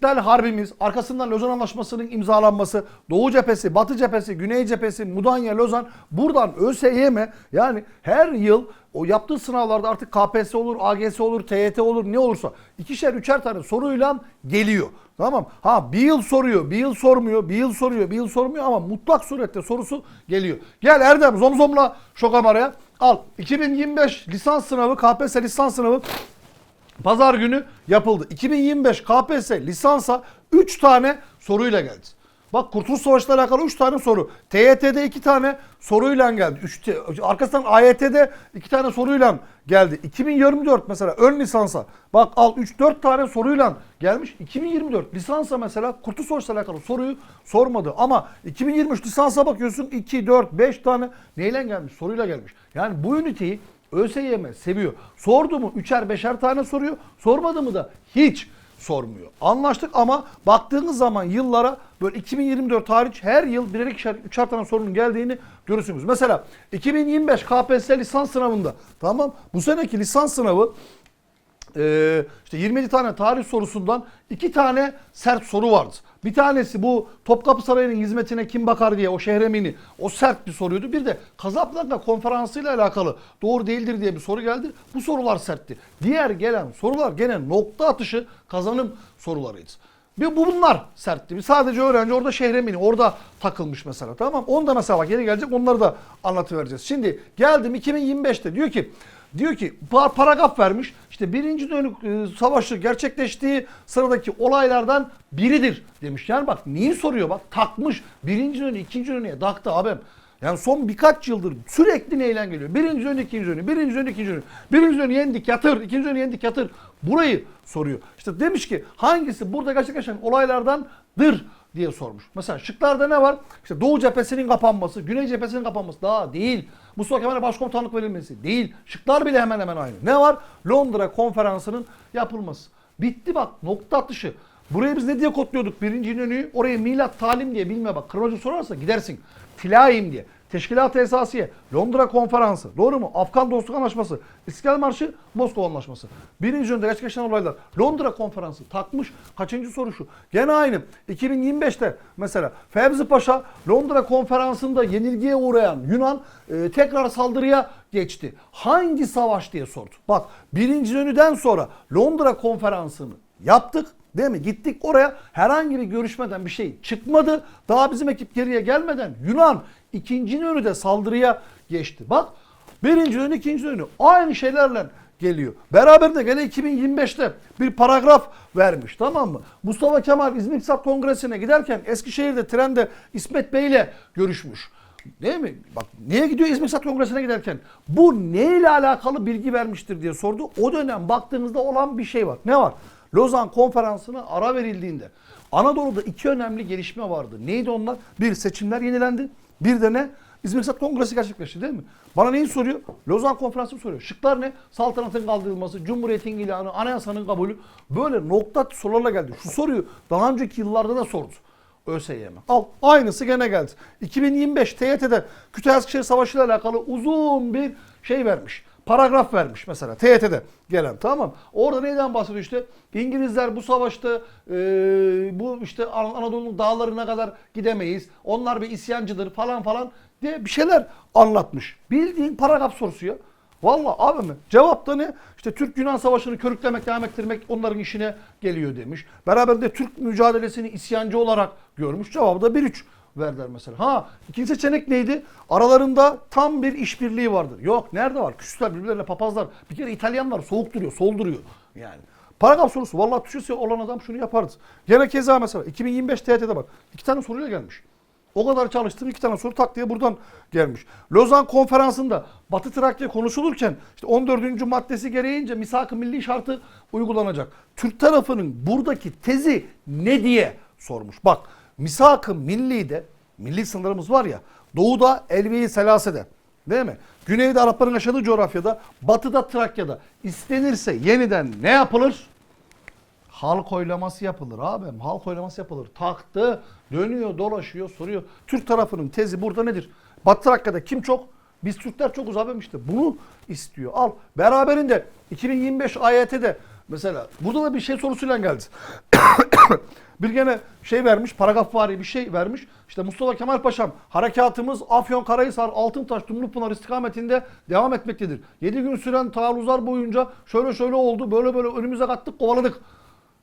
İstiklal Harbimiz, arkasından Lozan Anlaşması'nın imzalanması, Doğu cephesi, Batı cephesi, Güney cephesi, Mudanya, Lozan buradan ÖSYM yani her yıl o yaptığı sınavlarda artık KPSS olur, AGS olur, TYT olur ne olursa ikişer üçer tane soruyla geliyor. Tamam Ha bir yıl soruyor, bir yıl sormuyor, bir yıl soruyor, bir yıl sormuyor ama mutlak surette sorusu geliyor. Gel Erdem zomzomla şu kameraya al. 2025 lisans sınavı, KPSS lisans sınavı Pazar günü yapıldı. 2025 KPSS lisansa 3 tane soruyla geldi. Bak Kurtuluş Savaşı'yla alakalı 3 tane soru. TYT'de 2 tane soruyla geldi. Üç, arkasından AYT'de 2 tane soruyla geldi. 2024 mesela ön lisansa bak al 3-4 tane soruyla gelmiş. 2024 lisansa mesela Kurtuluş Savaşı'yla alakalı soruyu sormadı. Ama 2023 lisansa bakıyorsun 2, 4, 5 tane neyle gelmiş? Soruyla gelmiş. Yani bu üniteyi ÖSYM seviyor. Sordu mu üçer beşer tane soruyor. Sormadı mı da hiç sormuyor. Anlaştık ama baktığınız zaman yıllara böyle 2024 hariç her yıl birer ikişer üçer tane sorunun geldiğini görürsünüz. Mesela 2025 KPSS lisans sınavında tamam bu seneki lisans sınavı ee, işte 27 tane tarih sorusundan iki tane sert soru vardı. Bir tanesi bu Topkapı Sarayı'nın hizmetine kim bakar diye o şehremini o sert bir soruydu. Bir de Kazaplarla konferansıyla alakalı doğru değildir diye bir soru geldi. Bu sorular sertti. Diğer gelen sorular gene nokta atışı kazanım sorularıydı. Bir bu bunlar sertti. Bir sadece öğrenci orada şehremini orada takılmış mesela tamam Onu da mesela bak yeni gelecek onları da anlatıvereceğiz. Şimdi geldim 2025'te diyor ki Diyor ki par- paragraf vermiş. İşte birinci dönük e, savaşı gerçekleştiği sıradaki olaylardan biridir demiş. Yani bak neyi soruyor bak takmış. Birinci dönü ikinci dönüye taktı abim. Yani son birkaç yıldır sürekli neyle geliyor? Birinci dönü, ikinci dönü, birinci dönü, ikinci dönü. Birinci dönü yendik yatır, ikinci dönü yendik yatır. Burayı soruyor. İşte demiş ki hangisi burada gerçekleşen olaylardandır diye sormuş. Mesela şıklarda ne var? İşte Doğu cephesinin kapanması, Güney cephesinin kapanması daha değil. Mustafa Kemal'e başkomutanlık verilmesi değil. Şıklar bile hemen hemen aynı. Ne var? Londra konferansının yapılması. Bitti bak nokta atışı. Burayı biz ne diye kodluyorduk? Birinci İnönü'yü oraya milat talim diye bilme bak. Kırmacı sorarsa gidersin. Filaim diye. Teşkilat-ı Esasiye, Londra Konferansı, doğru mu? Afgan Dostluk Anlaşması, İstiklal Marşı, Moskova Anlaşması. Birinci önde gerçekleşen olaylar. Londra Konferansı takmış. Kaçıncı soru şu? Gene aynı. 2025'te mesela Fevzi Paşa Londra Konferansı'nda yenilgiye uğrayan Yunan e, tekrar saldırıya geçti. Hangi savaş diye sordu. Bak birinci dönüden sonra Londra Konferansı'nı yaptık. Değil mi? Gittik oraya herhangi bir görüşmeden bir şey çıkmadı. Daha bizim ekip geriye gelmeden Yunan ikinci önü saldırıya geçti. Bak birinci önü ikinci önü aynı şeylerle geliyor. Beraberinde gene 2025'te bir paragraf vermiş tamam mı? Mustafa Kemal İzmir İktisat Kongresi'ne giderken Eskişehir'de trende İsmet Bey ile görüşmüş. Değil mi? Bak niye gidiyor İzmir İktisat Kongresi'ne giderken? Bu neyle alakalı bilgi vermiştir diye sordu. O dönem baktığınızda olan bir şey var. Ne var? Lozan konferansına ara verildiğinde Anadolu'da iki önemli gelişme vardı. Neydi onlar? Bir seçimler yenilendi. Bir de ne? İzmir İktisat Kongresi gerçekleşti değil mi? Bana neyi soruyor? Lozan Konferansı soruyor. Şıklar ne? Saltanatın kaldırılması, Cumhuriyet'in ilanı, anayasanın kabulü. Böyle nokta sorularla geldi. Şu soruyu daha önceki yıllarda da sordu. ÖSYM. Al aynısı gene geldi. 2025 TYT'de Kütahya Eskişehir Savaşı ile alakalı uzun bir şey vermiş paragraf vermiş mesela TYT'de gelen tamam? Orada neyden bahsediyor işte? İngilizler bu savaşta e, bu işte An- Anadolu'nun dağlarına kadar gidemeyiz. Onlar bir isyancıdır falan falan diye bir şeyler anlatmış. Bildiğin paragraf sorusu ya. Valla abi mi? Cevap da ne? İşte Türk-Yunan savaşını körüklemek, devam ettirmek onların işine geliyor demiş. Beraber Türk mücadelesini isyancı olarak görmüş. Cevabı da 1-3 verdiler mesela. Ha ikinci seçenek neydi? Aralarında tam bir işbirliği vardır. Yok nerede var? Küsler birbirlerine papazlar. Bir kere İtalyanlar soğuk duruyor, sol duruyor yani. Paragraf sorusu. Vallahi Türkçesi olan adam şunu yapardı. Gene keza mesela 2025 TYT'de bak. iki tane soruyla gelmiş. O kadar çalıştım iki tane soru tak diye buradan gelmiş. Lozan konferansında Batı Trakya konuşulurken işte 14. maddesi gereğince misak-ı milli şartı uygulanacak. Türk tarafının buradaki tezi ne diye sormuş. Bak misak-ı milli'de milli sınırımız var ya doğuda Elve-i Selase'de değil mi? Güneyde Arapların yaşadığı coğrafyada, batıda Trakya'da istenirse yeniden ne yapılır? Halk oylaması yapılır abim. Halk oylaması yapılır. Taktı, dönüyor, dolaşıyor, soruyor. Türk tarafının tezi burada nedir? Batı Trakya'da kim çok? Biz Türkler çokuz abim işte. Bunu istiyor. Al. Beraberinde 2025 AYT'de Mesela burada da bir şey sorusuyla geldi. Bir gene şey vermiş, paragrafvari bir şey vermiş. İşte Mustafa Kemal Paşam, harekatımız Afyon Karahisar Altıntaş Dumlupınar istikametinde devam etmektedir. 7 gün süren taarruzlar boyunca şöyle şöyle oldu, böyle böyle önümüze kattık, kovaladık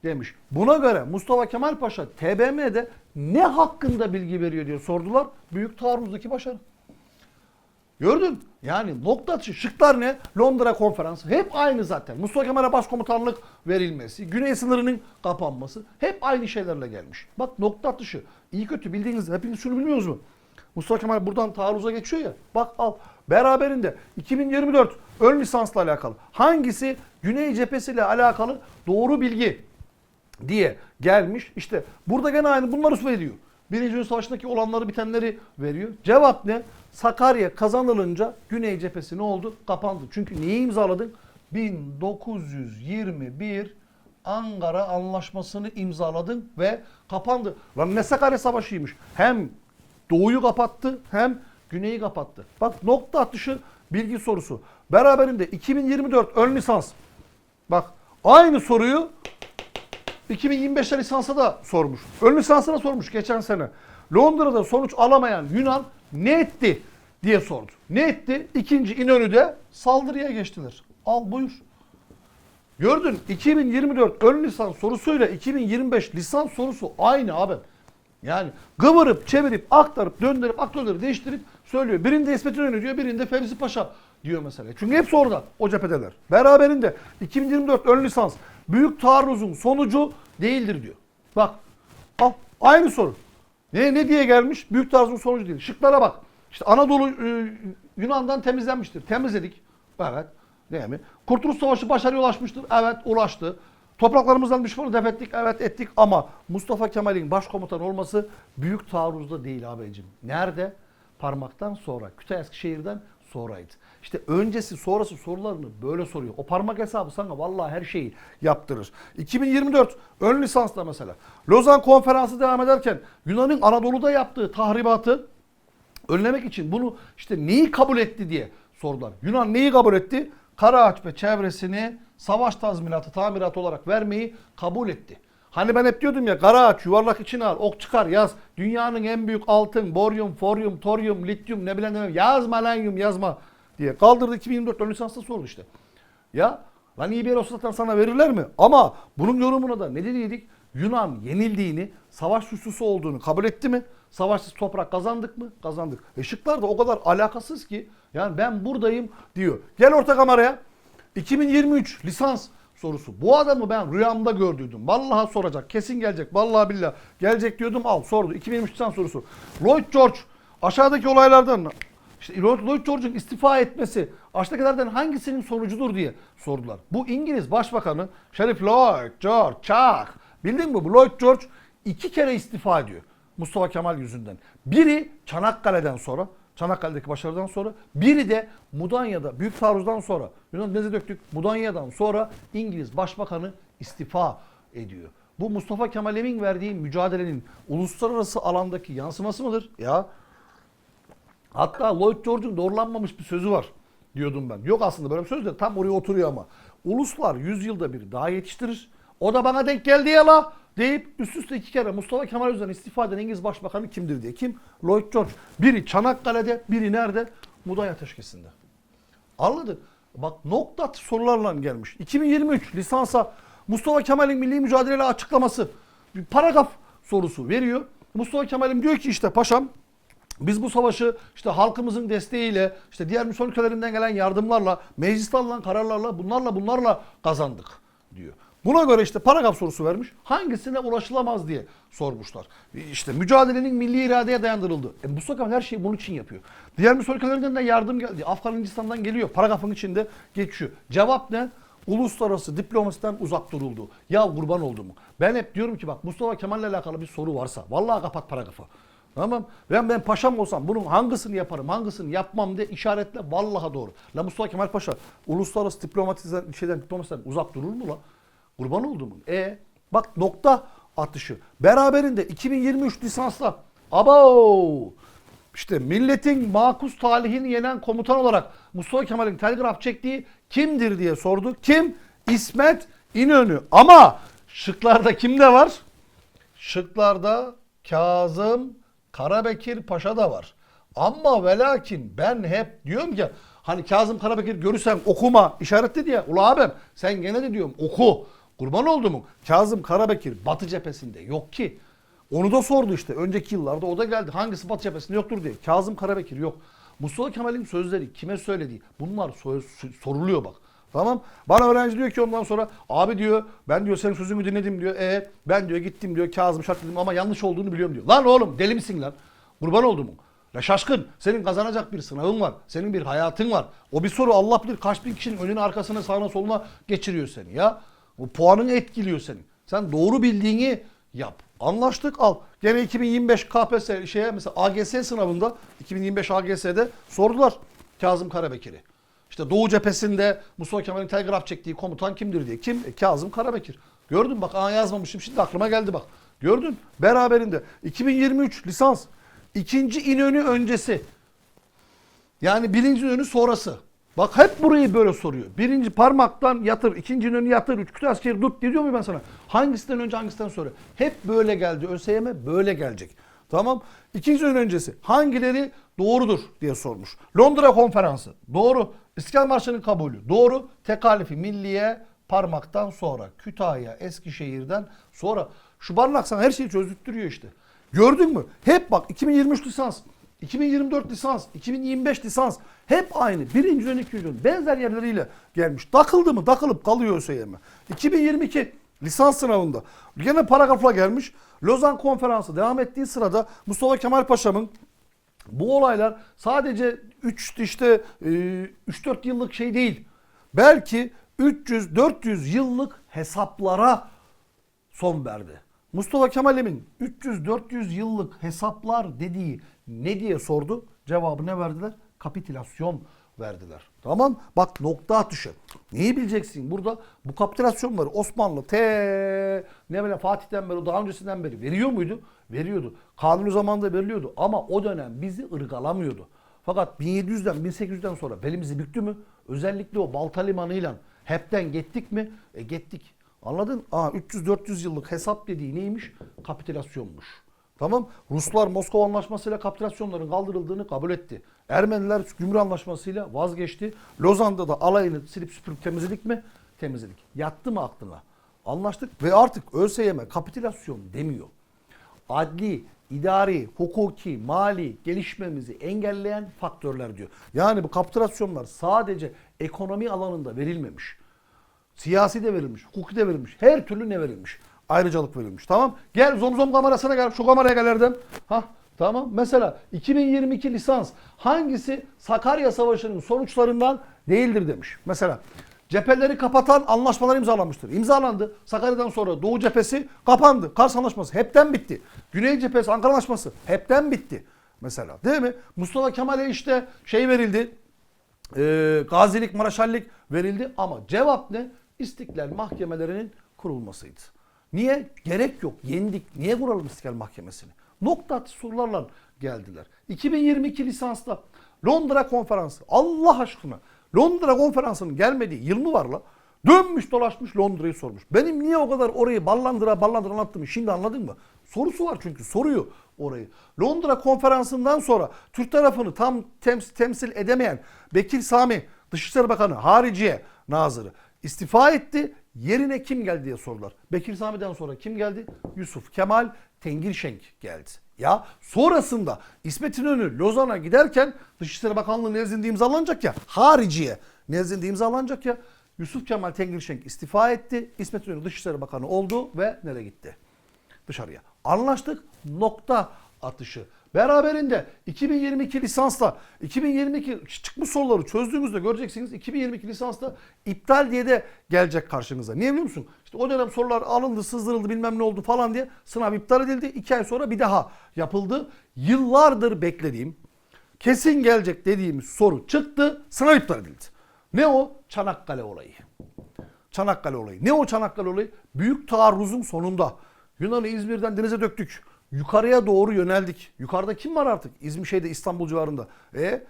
demiş. Buna göre Mustafa Kemal Paşa TBMM'de ne hakkında bilgi veriyor diye sordular. Büyük taarruzdaki başarı. Gördün? Yani nokta atışı şıklar ne? Londra konferansı hep aynı zaten. Mustafa Kemal'e başkomutanlık verilmesi, güney sınırının kapanması hep aynı şeylerle gelmiş. Bak nokta atışı. İyi kötü bildiğiniz hepiniz şunu bilmiyorsunuz mu? Mustafa Kemal buradan taarruza geçiyor ya. Bak al. Beraberinde 2024 ön lisansla alakalı. Hangisi Güney cephesiyle alakalı doğru bilgi diye gelmiş. İşte burada gene aynı bunları söylüyor. Birinci Dünya Savaşı'ndaki olanları bitenleri veriyor. Cevap ne? Sakarya kazanılınca Güney cephesi ne oldu? Kapandı. Çünkü neyi imzaladın? 1921 Ankara Anlaşması'nı imzaladın ve kapandı. Lan ne Sakarya Savaşı'ymış. Hem Doğu'yu kapattı hem Güney'i kapattı. Bak nokta atışı bilgi sorusu. Beraberinde 2024 ön lisans. Bak aynı soruyu 2025'te lisansa da sormuş. Ön lisansına sormuş geçen sene. Londra'da sonuç alamayan Yunan ne etti diye sordu. Ne etti? İkinci İnönü'de saldırıya geçtiler. Al buyur. Gördün 2024 ön lisans sorusuyla 2025 lisans sorusu aynı abi. Yani kıvırıp çevirip aktarıp döndürüp aktörleri değiştirip söylüyor. Birinde İsmet İnönü diyor birinde Fevzi Paşa diyor mesela. Çünkü hepsi orada o cephedeler. Beraberinde 2024 ön lisans büyük taarruzun sonucu değildir diyor. Bak al aynı soru. Ne, ne diye gelmiş? Büyük taarruzun sonucu değil. Şıklara bak. İşte Anadolu e, Yunan'dan temizlenmiştir. Temizledik. Evet. Değil mi? Kurtuluş Savaşı başarıya ulaşmıştır. Evet ulaştı. Topraklarımızdan düşmanı def ettik. Evet ettik ama Mustafa Kemal'in başkomutan olması büyük taarruzda değil abicim. Nerede? Parmaktan sonra. Kütahya Eskişehir'den sonraydı. İşte öncesi sonrası sorularını böyle soruyor. O parmak hesabı sana vallahi her şeyi yaptırır. 2024 ön lisansla mesela. Lozan konferansı devam ederken Yunan'ın Anadolu'da yaptığı tahribatı önlemek için bunu işte neyi kabul etti diye sordular. Yunan neyi kabul etti? Karaağaç ve çevresini savaş tazminatı, tamirat olarak vermeyi kabul etti. Hani ben hep diyordum ya Karaağaç yuvarlak içine al, ok çıkar yaz. Dünyanın en büyük altın, boryum, foryum, toryum, lityum ne bilen ne yazma lanyum yazma diye kaldırdı 2024 ön lisansta sordu işte. Ya lan iyi bir yer zaten sana verirler mi? Ama bunun yorumuna da ne dediydik? Yunan yenildiğini, savaş suçlusu olduğunu kabul etti mi? Savaşsız toprak kazandık mı? Kazandık. E şıklar da o kadar alakasız ki. Yani ben buradayım diyor. Gel orta kameraya. 2023 lisans sorusu. Bu adamı ben rüyamda gördüydüm. Vallahi soracak. Kesin gelecek. Vallahi billah. Gelecek diyordum al sordu. 2023 lisans sorusu. Lloyd George aşağıdaki olaylardan işte Lloyd George'un istifa etmesi aşağıdakilerden hangisinin sonucudur diye sordular. Bu İngiliz Başbakanı Sheriff Lloyd George Chuck. Bildin mi bu Lloyd George iki kere istifa ediyor. Mustafa Kemal yüzünden. Biri Çanakkale'den sonra, Çanakkale'deki başarıdan sonra, biri de Mudanya'da büyük taarruzdan sonra, Yunan neze döktük, Mudanya'dan sonra İngiliz Başbakanı istifa ediyor. Bu Mustafa Kemal Emin verdiği mücadelenin uluslararası alandaki yansıması mıdır? Ya Hatta Lloyd George'un doğrulanmamış bir sözü var diyordum ben. Yok aslında böyle bir söz de tam oraya oturuyor ama. Uluslar 100 yılda bir daha yetiştirir. O da bana denk geldi ya la deyip üst üste iki kere Mustafa Kemal Özden istifa eden İngiliz Başbakanı kimdir diye. Kim? Lloyd George. Biri Çanakkale'de, biri nerede? Muday Ateşkesi'nde. Anladın? Bak nokta atışı sorularla gelmiş. 2023 lisansa Mustafa Kemal'in milli mücadeleyle açıklaması bir paragraf sorusu veriyor. Mustafa Kemal'im diyor ki işte paşam biz bu savaşı işte halkımızın desteğiyle, işte diğer Müslüman ülkelerinden gelen yardımlarla, mecliste alınan kararlarla, bunlarla bunlarla kazandık diyor. Buna göre işte paragraf sorusu vermiş. Hangisine ulaşılamaz diye sormuşlar. İşte mücadelenin milli iradeye dayandırıldı. E Mustafa Kemal her şeyi bunun için yapıyor. Diğer Müslüman ülkelerinden de yardım geldi. Afganistan'dan geliyor. Paragrafın içinde geçiyor. Cevap ne? Uluslararası diplomasiden uzak duruldu. Ya kurban oldu mu? Ben hep diyorum ki bak Mustafa Kemal'le alakalı bir soru varsa vallahi kapat paragrafı. Tamam. Ben ben paşam olsam bunun hangisini yaparım, hangisini yapmam diye işaretle vallaha doğru. La Mustafa Kemal Paşa uluslararası diplomatiden şeyden diplomasiden uzak durur mu la? Kurban oldu mu? E bak nokta atışı. Beraberinde 2023 lisansla abo işte milletin makus talihini yenen komutan olarak Mustafa Kemal'in telgraf çektiği kimdir diye sordu. Kim? İsmet İnönü. Ama şıklarda kimde var? Şıklarda Kazım Karabekir Paşa da var. Ama ve lakin ben hep diyorum ki hani Kazım Karabekir görürsen okuma işaretli diye. Ula abim sen gene de diyorum oku. Kurban oldu mu? Kazım Karabekir Batı cephesinde yok ki. Onu da sordu işte. Önceki yıllarda o da geldi. Hangisi Batı cephesinde yoktur diye. Kazım Karabekir yok. Mustafa Kemal'in sözleri kime söylediği bunlar so- soruluyor bak. Tamam. Bana öğrenci diyor ki ondan sonra abi diyor ben diyor senin sözünü dinledim diyor. E ben diyor gittim diyor Kazım şart dedim ama yanlış olduğunu biliyorum diyor. Lan oğlum deli misin lan? Kurban oldum. La şaşkın. Senin kazanacak bir sınavın var. Senin bir hayatın var. O bir soru Allah bilir kaç bin kişinin önüne arkasına sağına soluna geçiriyor seni ya. O puanını etkiliyor seni. Sen doğru bildiğini yap. Anlaştık al. Gene 2025 KPSS şeye mesela AGS sınavında 2025 AGS'de sordular Kazım Karabekir'i. İşte Doğu cephesinde Mustafa Kemal'in telgraf çektiği komutan kimdir diye. Kim? E, Kazım Karabekir. Gördün bak aa yazmamışım şimdi aklıma geldi bak. Gördün beraberinde. 2023 lisans. ikinci İnönü öncesi. Yani birinci İnönü sonrası. Bak hep burayı böyle soruyor. Birinci parmaktan yatır, ikinci İnönü yatır, üç kütü askeri tut diyor muyum ben sana? Hangisinden önce hangisinden sonra? Hep böyle geldi. ÖSYM böyle gelecek. Tamam. İkinci İnönü öncesi hangileri doğrudur diye sormuş. Londra konferansı doğru. İstiklal Marşı'nın kabulü doğru. Tekalifi milliye parmaktan sonra. Kütahya, Eskişehir'den sonra. Şu barnak sana her şeyi çözdürtüyor işte. Gördün mü? Hep bak 2023 lisans, 2024 lisans, 2025 lisans hep aynı. Birinci dönem, ikinci dönem benzer yerleriyle gelmiş. Takıldı mı? Takılıp kalıyor ÖSYM. 2022 lisans sınavında gene paragrafla gelmiş. Lozan konferansı devam ettiği sırada Mustafa Kemal Paşa'nın bu olaylar sadece 3 işte 3-4 yıllık şey değil. Belki 300-400 yıllık hesaplara son verdi. Mustafa Kemal'in 300-400 yıllık hesaplar dediği ne diye sordu? Cevabı ne verdiler? Kapitülasyon verdiler. Tamam bak nokta atışı. Neyi bileceksin? Burada bu kapitülasyonları Osmanlı te ne bileyim Fatih'ten beri daha öncesinden beri veriyor muydu? Veriyordu. Kanuni zamanında veriliyordu ama o dönem bizi ırgalamıyordu. Fakat 1700'den 1800'den sonra belimizi büktü mü? Özellikle o Balta Limanı'yla hepten gittik mi? E gittik. Anladın? Aa 300-400 yıllık hesap dediği neymiş? Kapitülasyonmuş. Tamam. Ruslar Moskova Anlaşması'yla kapitülasyonların kaldırıldığını kabul etti. Ermeniler Gümrük Anlaşması'yla vazgeçti. Lozan'da da alayını silip süpürüp temizledik mi? Temizledik. Yattı mı aklına? Anlaştık ve artık ÖSYM kapitülasyon demiyor. Adli, idari, hukuki, mali gelişmemizi engelleyen faktörler diyor. Yani bu kapitülasyonlar sadece ekonomi alanında verilmemiş. Siyasi de verilmiş, hukuki de verilmiş. Her türlü ne verilmiş? Ayrıcalık verilmiş. Tamam. Gel zomzom kamerasına gel. Şu kameraya gel Erdem. Ha tamam. Mesela 2022 lisans hangisi Sakarya Savaşı'nın sonuçlarından değildir demiş. Mesela cepheleri kapatan anlaşmalar imzalanmıştır. İmzalandı. Sakarya'dan sonra Doğu cephesi kapandı. Kars Anlaşması hepten bitti. Güney cephesi Ankara Anlaşması hepten bitti. Mesela değil mi? Mustafa Kemal'e işte şey verildi. E, gazilik, maraşallik verildi ama cevap ne? İstiklal mahkemelerinin kurulmasıydı. Niye? Gerek yok. Yendik. Niye kuralım İstiklal Mahkemesi'ni? Nokta sorularla geldiler. 2022 lisansta Londra konferansı. Allah aşkına. Londra konferansının gelmediği yıl mı var la? Dönmüş dolaşmış Londra'yı sormuş. Benim niye o kadar orayı ballandıra ballandıra anlattığımı şimdi anladın mı? Sorusu var çünkü soruyor orayı. Londra konferansından sonra Türk tarafını tam tems- temsil edemeyen Bekir Sami Dışişleri Bakanı Hariciye Nazırı istifa etti. Yerine kim geldi diye sorular. Bekir Sami'den sonra kim geldi? Yusuf Kemal Tengirşenk geldi. Ya sonrasında İsmet İnönü Lozan'a giderken Dışişleri Bakanlığı nezdinde imzalanacak ya. Hariciye nezdinde imzalanacak ya. Yusuf Kemal Tengirşenk istifa etti. İsmet İnönü Dışişleri Bakanı oldu ve nereye gitti? Dışarıya. Anlaştık. Nokta atışı. Beraberinde 2022 lisansla 2022 çıkmış soruları çözdüğümüzde göreceksiniz 2022 lisansla iptal diye de gelecek karşınıza. Niye biliyor musun? İşte o dönem sorular alındı, sızdırıldı, bilmem ne oldu falan diye sınav iptal edildi. İki ay sonra bir daha yapıldı. Yıllardır beklediğim, kesin gelecek dediğimiz soru çıktı, sınav iptal edildi. Ne o? Çanakkale olayı. Çanakkale olayı. Ne o Çanakkale olayı? Büyük taarruzun sonunda Yunan'ı İzmir'den denize döktük. Yukarıya doğru yöneldik. Yukarıda kim var artık? İzmir şeyde İstanbul civarında. E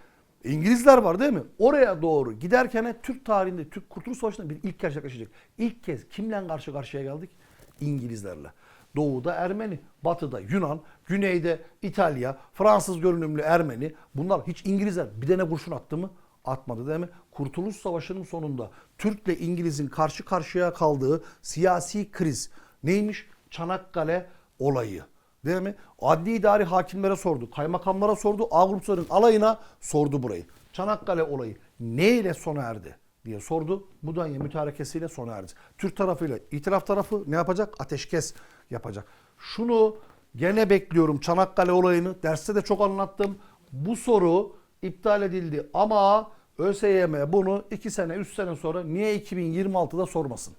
İngilizler var değil mi? Oraya doğru giderken Türk tarihinde, Türk Kurtuluş Savaşı'nda bir ilk gerçekleşecek. İlk kez kimle karşı karşıya geldik? İngilizlerle. Doğuda Ermeni, batıda Yunan, güneyde İtalya, Fransız görünümlü Ermeni. Bunlar hiç İngilizler bir tane kurşun attı mı? Atmadı değil mi? Kurtuluş Savaşı'nın sonunda Türk ile İngiliz'in karşı karşıya kaldığı siyasi kriz neymiş? Çanakkale olayı. Değil mi? Adli idari hakimlere sordu, kaymakamlara sordu, A grupların alayına sordu burayı. Çanakkale olayı neyle sona erdi diye sordu. Mudanya mütarekesiyle sona erdi. Türk tarafıyla itiraf tarafı ne yapacak? Ateşkes yapacak. Şunu gene bekliyorum Çanakkale olayını. Derste de çok anlattım. Bu soru iptal edildi ama ÖSYM bunu 2 sene 3 sene sonra niye 2026'da sormasın?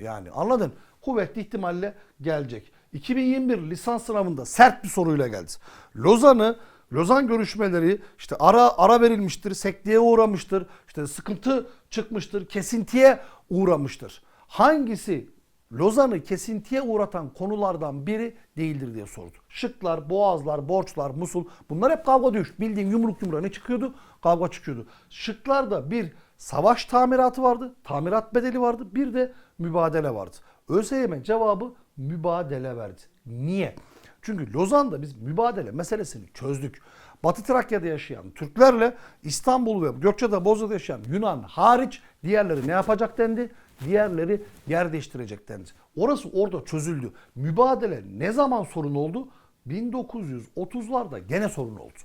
Yani anladın? Kuvvetli ihtimalle gelecek. 2021 lisans sınavında sert bir soruyla geldi. Lozan'ı Lozan görüşmeleri işte ara ara verilmiştir, sekteye uğramıştır, işte sıkıntı çıkmıştır, kesintiye uğramıştır. Hangisi Lozan'ı kesintiye uğratan konulardan biri değildir diye sordu. Şıklar, boğazlar, borçlar, musul bunlar hep kavga dövüş. Bildiğin yumruk yumruğa ne çıkıyordu? Kavga çıkıyordu. Şıklarda bir savaş tamiratı vardı, tamirat bedeli vardı, bir de mübadele vardı. ÖSYM cevabı mübadele verdi. Niye? Çünkü Lozan'da biz mübadele meselesini çözdük. Batı Trakya'da yaşayan Türklerle İstanbul ve Gökçeada Bozca'da yaşayan Yunan hariç diğerleri ne yapacak dendi? Diğerleri yer değiştirecek dendi. Orası orada çözüldü. Mübadele ne zaman sorun oldu? 1930'larda gene sorun oldu.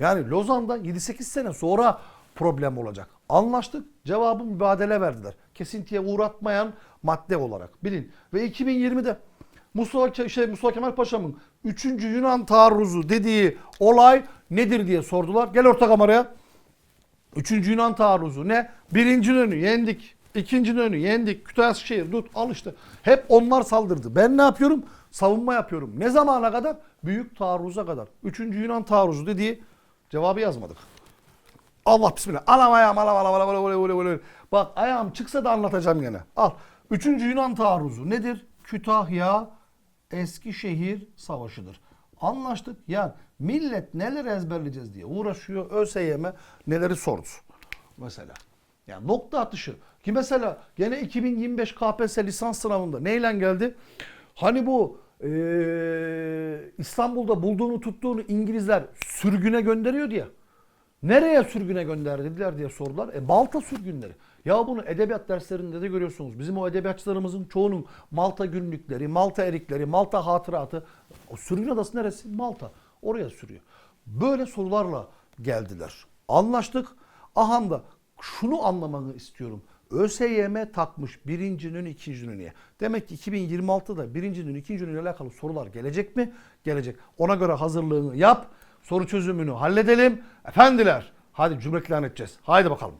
Yani Lozan'da 7-8 sene sonra problem olacak. Anlaştık. Cevabı mübadele verdiler. Kesintiye uğratmayan madde olarak bilin. Ve 2020'de Mustafa, şey, Mustafa Kemal Paşa'nın 3. Yunan taarruzu dediği olay nedir diye sordular. Gel orta kameraya. Üçüncü Yunan taarruzu ne? Birinci önü yendik. İkinci önü yendik. Kütahya şehir tut al işte. Hep onlar saldırdı. Ben ne yapıyorum? Savunma yapıyorum. Ne zamana kadar? Büyük taarruza kadar. Üçüncü Yunan taarruzu dediği cevabı yazmadık. Allah bismillah. Alam ayağım alam alam alam alam alam alam. Bak ayağım çıksa da anlatacağım gene. Al. Üçüncü Yunan taarruzu nedir? Kütahya Eskişehir Savaşı'dır. Anlaştık. Yani millet neler ezberleyeceğiz diye uğraşıyor. ÖSYM neleri sordu. Mesela. Yani nokta atışı. Ki mesela gene 2025 KPSS lisans sınavında neyle geldi? Hani bu eee, İstanbul'da bulduğunu tuttuğunu İngilizler sürgüne gönderiyordu ya. Nereye sürgüne gönderdiler diye sordular. E Malta sürgünleri. Ya bunu edebiyat derslerinde de görüyorsunuz. Bizim o edebiyatçılarımızın çoğunun Malta günlükleri, Malta erikleri, Malta hatıratı. O sürgün adası neresi? Malta. Oraya sürüyor. Böyle sorularla geldiler. Anlaştık. Aham da şunu anlamanı istiyorum. ÖSYM takmış birincinin ikincinin niye? Demek ki 2026'da birincinin ikincinin alakalı sorular gelecek mi? Gelecek. Ona göre hazırlığını yap. Soru çözümünü halledelim. Efendiler hadi cümle edeceğiz. Haydi bakalım.